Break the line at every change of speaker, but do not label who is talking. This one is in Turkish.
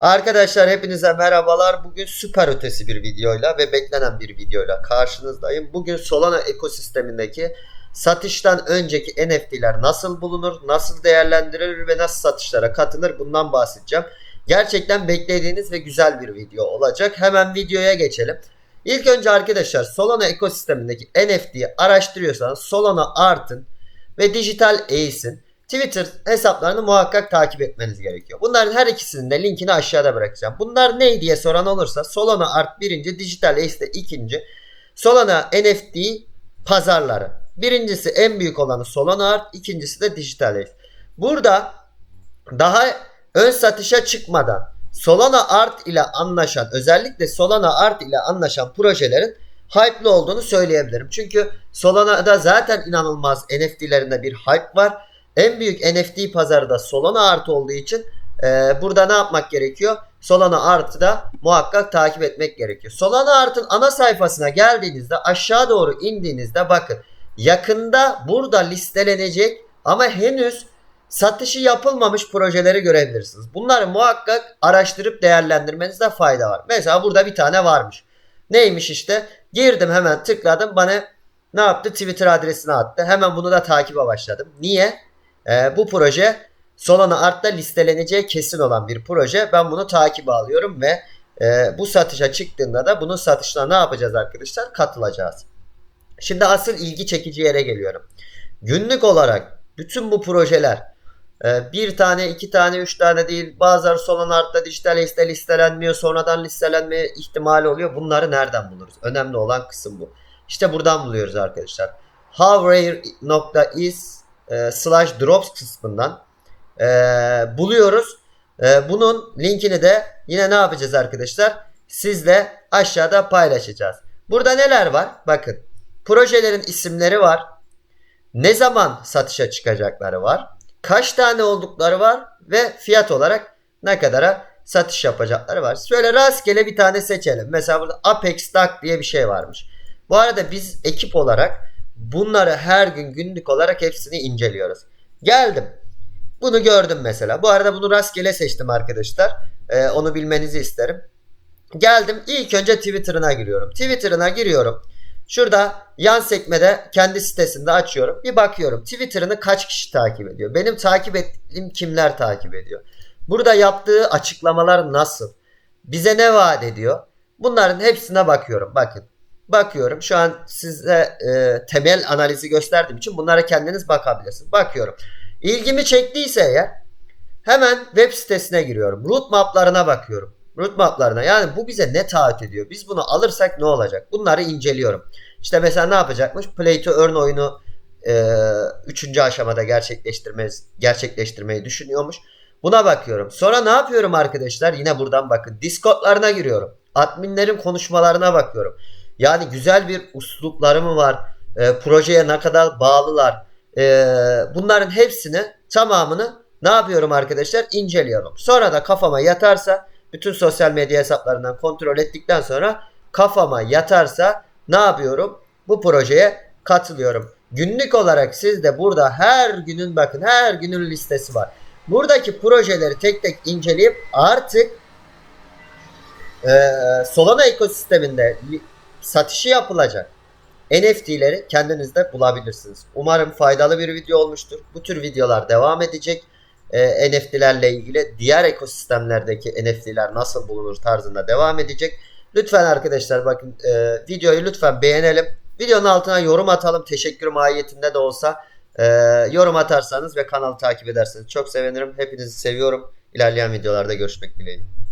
Arkadaşlar hepinize merhabalar. Bugün süper ötesi bir videoyla ve beklenen bir videoyla karşınızdayım. Bugün Solana ekosistemindeki satıştan önceki NFT'ler nasıl bulunur, nasıl değerlendirilir ve nasıl satışlara katılır bundan bahsedeceğim. Gerçekten beklediğiniz ve güzel bir video olacak. Hemen videoya geçelim. İlk önce arkadaşlar Solana ekosistemindeki NFT'yi araştırıyorsanız Solana Art'ın ve Digital Ace'in Twitter hesaplarını muhakkak takip etmeniz gerekiyor. Bunların her ikisinin de linkini aşağıda bırakacağım. Bunlar ne diye soran olursa Solana Art birinci, Digital Ace de ikinci. Solana NFT pazarları. Birincisi en büyük olanı Solana Art, ikincisi de Digital Ace. Burada daha ön satışa çıkmadan Solana Art ile anlaşan özellikle Solana Art ile anlaşan projelerin hype'lı olduğunu söyleyebilirim. Çünkü Solana'da zaten inanılmaz NFT'lerinde bir hype var. En büyük NFT pazarı da Solana Art olduğu için e, burada ne yapmak gerekiyor? Solana Art'ı da muhakkak takip etmek gerekiyor. Solana Art'ın ana sayfasına geldiğinizde aşağı doğru indiğinizde bakın yakında burada listelenecek ama henüz satışı yapılmamış projeleri görebilirsiniz. Bunları muhakkak araştırıp değerlendirmenizde fayda var. Mesela burada bir tane varmış. Neymiş işte? Girdim hemen tıkladım bana ne yaptı? Twitter adresini attı. Hemen bunu da takibe başladım. Niye? Ee, bu proje Solana Art'ta listeleneceği kesin olan bir proje. Ben bunu takibe alıyorum ve e, bu satışa çıktığında da bunun satışına ne yapacağız arkadaşlar? Katılacağız. Şimdi asıl ilgi çekici yere geliyorum. Günlük olarak bütün bu projeler e, bir tane, iki tane, üç tane değil. Bazıları Solana Art'ta dijital liste listelenmiyor. Sonradan listelenme ihtimali oluyor. Bunları nereden buluruz? Önemli olan kısım bu. İşte buradan buluyoruz arkadaşlar. hovrare.is e, slash drops kısmından e, buluyoruz. E, bunun linkini de yine ne yapacağız arkadaşlar? Sizle aşağıda paylaşacağız. Burada neler var? Bakın. Projelerin isimleri var. Ne zaman satışa çıkacakları var. Kaç tane oldukları var ve fiyat olarak ne kadara satış yapacakları var. Şöyle rastgele bir tane seçelim. Mesela burada Apex Duck diye bir şey varmış. Bu arada biz ekip olarak bunları her gün günlük olarak hepsini inceliyoruz. Geldim. Bunu gördüm mesela. Bu arada bunu rastgele seçtim arkadaşlar. Ee, onu bilmenizi isterim. Geldim. İlk önce Twitter'ına giriyorum. Twitter'ına giriyorum. Şurada yan sekmede kendi sitesinde açıyorum. Bir bakıyorum. Twitter'ını kaç kişi takip ediyor? Benim takip ettiğim kimler takip ediyor? Burada yaptığı açıklamalar nasıl? Bize ne vaat ediyor? Bunların hepsine bakıyorum. Bakın. Bakıyorum. Şu an size e, temel analizi gösterdiğim için bunlara kendiniz bakabilirsiniz. Bakıyorum. İlgimi çektiyse eğer hemen web sitesine giriyorum. Root maplarına bakıyorum. Root maplarına. Yani bu bize ne taahhüt ediyor? Biz bunu alırsak ne olacak? Bunları inceliyorum. İşte mesela ne yapacakmış? Play to earn oyunu e, üçüncü aşamada gerçekleştirmeyi, gerçekleştirmeyi düşünüyormuş. Buna bakıyorum. Sonra ne yapıyorum arkadaşlar? Yine buradan bakın. Discord'larına giriyorum. Adminlerin konuşmalarına bakıyorum. Yani güzel bir uslupları mı var? E, projeye ne kadar bağlılar? E, bunların hepsini tamamını ne yapıyorum arkadaşlar? İnceliyorum. Sonra da kafama yatarsa bütün sosyal medya hesaplarından kontrol ettikten sonra kafama yatarsa ne yapıyorum? Bu projeye katılıyorum. Günlük olarak siz de burada her günün bakın her günün listesi var. Buradaki projeleri tek tek inceleyip artık e, Solana ekosisteminde satışı yapılacak NFT'leri kendinizde bulabilirsiniz. Umarım faydalı bir video olmuştur. Bu tür videolar devam edecek. E, NFT'lerle ilgili diğer ekosistemlerdeki NFT'ler nasıl bulunur tarzında devam edecek. Lütfen arkadaşlar bakın e, videoyu lütfen beğenelim. Videonun altına yorum atalım. Teşekkür mahiyetinde de olsa e, yorum atarsanız ve kanalı takip ederseniz çok sevinirim. Hepinizi seviyorum. İlerleyen videolarda görüşmek dileğiyle.